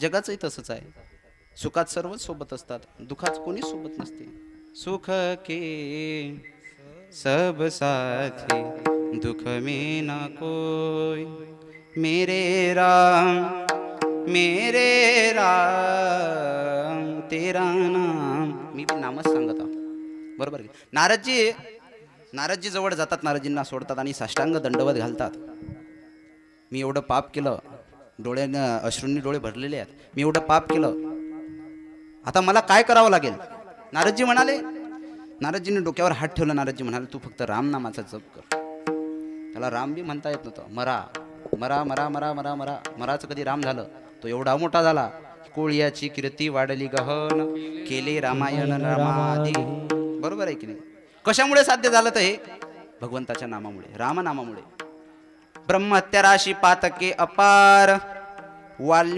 जगाचंही तसंच आहे. सुखात सर्वच सोबत असतात दुखात कोणी सोबत नसते. सुख के सब साथी दुख में ना कोई. मेरे राम मेरे राम तेरा नाम. मी पण नामच सांगत आहो. बरोबर नारदजी नारदजी जवळ जातात नारदजींना सोडतात आणि साष्टांग दंडवत घालतात. मी एवढं पाप केलं डोळ्यानं अश्रूंनी डोळे भरलेले आहेत. मी एवढं पाप केलं. आता मला काय करावं लागेल? नारदजी म्हणाले नारदजीने डोक्यावर हात ठेवला. नारदजी म्हणाले तू फक्त राम नामाचा जप कर. त्याला राम बी म्हणता येत नव्हतं. मरा मरा मरा मरा मरा मरा. मराचं कधी राम झालं? तो एवढा मोठा झाला. कोळियाची कीर्ती वाढली गहन. केले रामायण रामादी. बरोबर आहे की नाही? कशामुळे साध्य झालं तर हे? भगवंताच्या नामामुळे रामनामामुळे. ब्रह्महत्या राशी पातके अपार वाल्मी